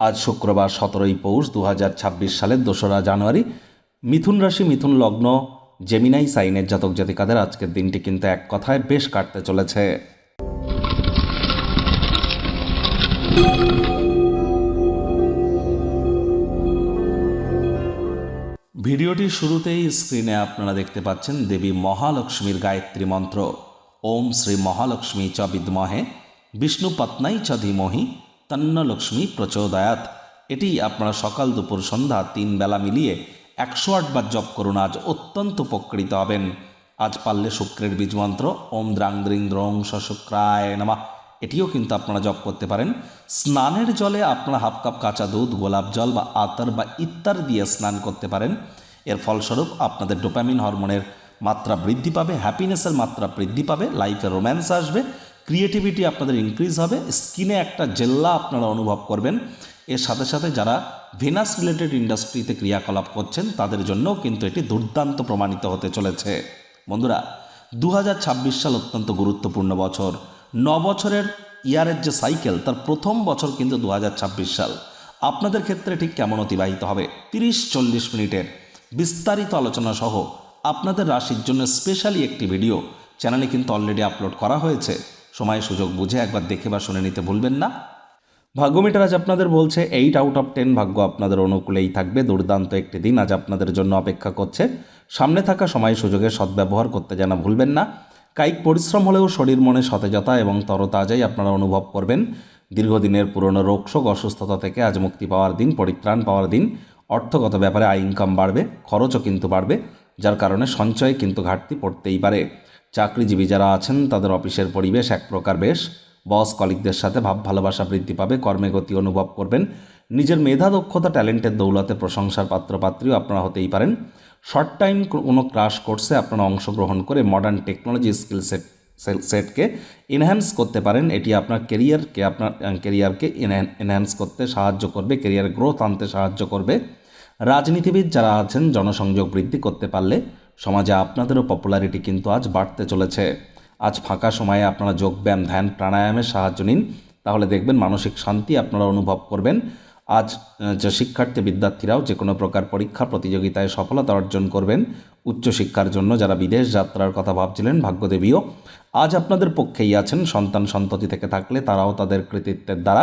আজ শুক্রবার সতেরোই পৌষ দু হাজার ছাব্বিশ সালের দোসরা জানুয়ারি। মিথুন রাশি, মিথুন লগ্ন, জেমিনাই সাইনের জাতক জাতিকাদের আজকের দিনটি কিন্তু এক কথায় বেশ কাটতে চলেছে। ভিডিওটির শুরুতেই স্ক্রিনে আপনারা দেখতে পাচ্ছেন দেবী মহালক্ষ্মীর গায়ত্রী মন্ত্র। ওম শ্রী মহালক্ষ্মী চ বিদ্মহে, বিষ্ণু পত্নাই চ ধীমহি তন্ন লক্ষ্মী প্রচোদয়াত। এটি আপনারা সকাল দুপুর সন্ধ্যা তিন বেলা মিলিয়ে একশো আটবার জপ করুন, আজ অত্যন্ত উপকৃত হবেন। আজ পারলে শুক্রের বীজ মন্ত্র, ওম দ্রাং দ্রিং দ্রং শুক্রায় নামা। এটিও কিন্তু আপনারা জপ করতে পারেন। স্নানের জলে আপনারা হাফ কাপ কাঁচা দুধ, গোলাপ জল বা আতর বা ইত্যার দিয়ে স্নান করতে পারেন। এর ফলস্বরূপ আপনাদের ডোপামিন হরমোনের মাত্রা বৃদ্ধি পাবে, হ্যাপিনেসের মাত্রা বৃদ্ধি পাবে, লাইফে রোম্যান্স আসবে। ক্রিয়েটিভিটি আপনাদের ইনক্রিজ হবে স্কিনে একটা জেল্লা আপনারা অনুভব করবেন। এর সাথে সাথে যারা ভেনাস রিলেটেড ইন্ডাস্ট্রিতে ক্রিয়াকলাপ করছেন, তাদের জন্যও কিন্তু এটি দুর্দান্ত প্রমাণিত হতে চলেছে। বন্ধুরা দু হাজার ছাব্বিশ সাল অত্যন্ত গুরুত্বপূর্ণ বছর। ন বছরের ইয়ারের যে সাইকেল তার প্রথম বছর কিন্তু দু হাজার ছাব্বিশ সাল। আপনাদের ক্ষেত্রে ঠিক কেমন অতিবাহিত হবে? তিরিশ চল্লিশ মিনিটের বিস্তারিত আলোচনা সহ আপনাদের রাশির জন্য স্পেশালি একটি ভিডিও চ্যানেলে কিন্তু অলরেডি আপলোড করা হয়েছে। সময় সুযোগ বুঝে একবার দেখে বা শুনে নিতে ভুলবেন না। ভাগ্যমিটার আজ আপনাদের বলছে এইট আউট অফ টেন ভাগ্য আপনাদের অনুকূলেই থাকবে। দুর্দান্ত একটি দিন আজ আপনাদের জন্য অপেক্ষা করছে। সামনে থাকা সময় সুযোগের সদ্ব্যবহার করতে যেন ভুলবেন না। কায়িক পরিশ্রম হলেও শরীর মনে সতেজতা এবং তরতাজাই আপনারা অনুভব করবেন। দীর্ঘদিনের পুরনো রোগশোক অসুস্থতা থেকে আজ মুক্তি পাওয়ার দিন, পরিত্রাণ পাওয়ার দিন। অর্থগত ব্যাপারে আয় ইনকাম বাড়বে, খরচও কিন্তু বাড়বে, যার কারণে সঞ্চয় কিন্তু ঘাটতি পড়তেই পারে। চাকরিজীবী যারা আছেন, তাদের অফিসের পরিবেশ এক প্রকার বেশ। বস কলিকদের সাথে ভাব, ভালোবাসা বৃদ্ধি পাবে, কর্মে গতি অনুভব করবেন। নিজের মেধা, দক্ষতা, ট্যালেন্টের দৌলতে প্রশংসার পাত্রপাত্রীও আপনারা হতেই পারেন। শর্ট টাইম কোনো ক্রাশ কোর্সে আপনারা অংশগ্রহণ করে মডার্ন টেকনোলজি স্কিল সেট সেটকে এনহ্যান্স করতে পারেন। এটি আপনার কেরিয়ারকে আপনার কেরিয়ারকে এনহ্যান্স করতে সাহায্য করবে কেরিয়ার গ্রোথ আনতে সাহায্য করবে। রাজনীতিবিদ যারা আছেন, জনসংযোগ বৃদ্ধি করতে পারলে সমাজে আপনাদেরও পপুলারিটি কিন্তু আজ বাড়তে চলেছে। আজ ফাঁকা সময়ে আপনারা যোগব্যায়াম ধ্যান, প্রাণায়ামের সাহায্য নিন। তাহলে দেখবেন মানসিক শান্তি আপনারা অনুভব করবেন। আজ যে শিক্ষার্থী, বিদ্যার্থীরাও যে কোনো প্রকার পরীক্ষা, প্রতিযোগিতায় সফলতা অর্জন করবেন। উচ্চশিক্ষার জন্য যারা বিদেশ যাত্রার কথা ভাবছিলেন, ভাগ্যদেবীও, আজ আপনাদের পক্ষেই আছেন। সন্তান সন্ততি থেকে থাকলে তারাও তাদের কৃতিত্বের দ্বারা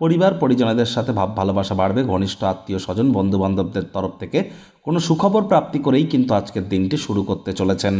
পরিবার পরিজনদের সাথে ভাব ভালোবাসা বাড়বে, ঘনিষ্ঠ আত্মীয় স্বজন, বন্ধুবান্ধবদের তরফ থেকে কোনো সুখবর প্রাপ্তি করেই কিন্তু আজকের দিনটি শুরু করতে চলেছেন।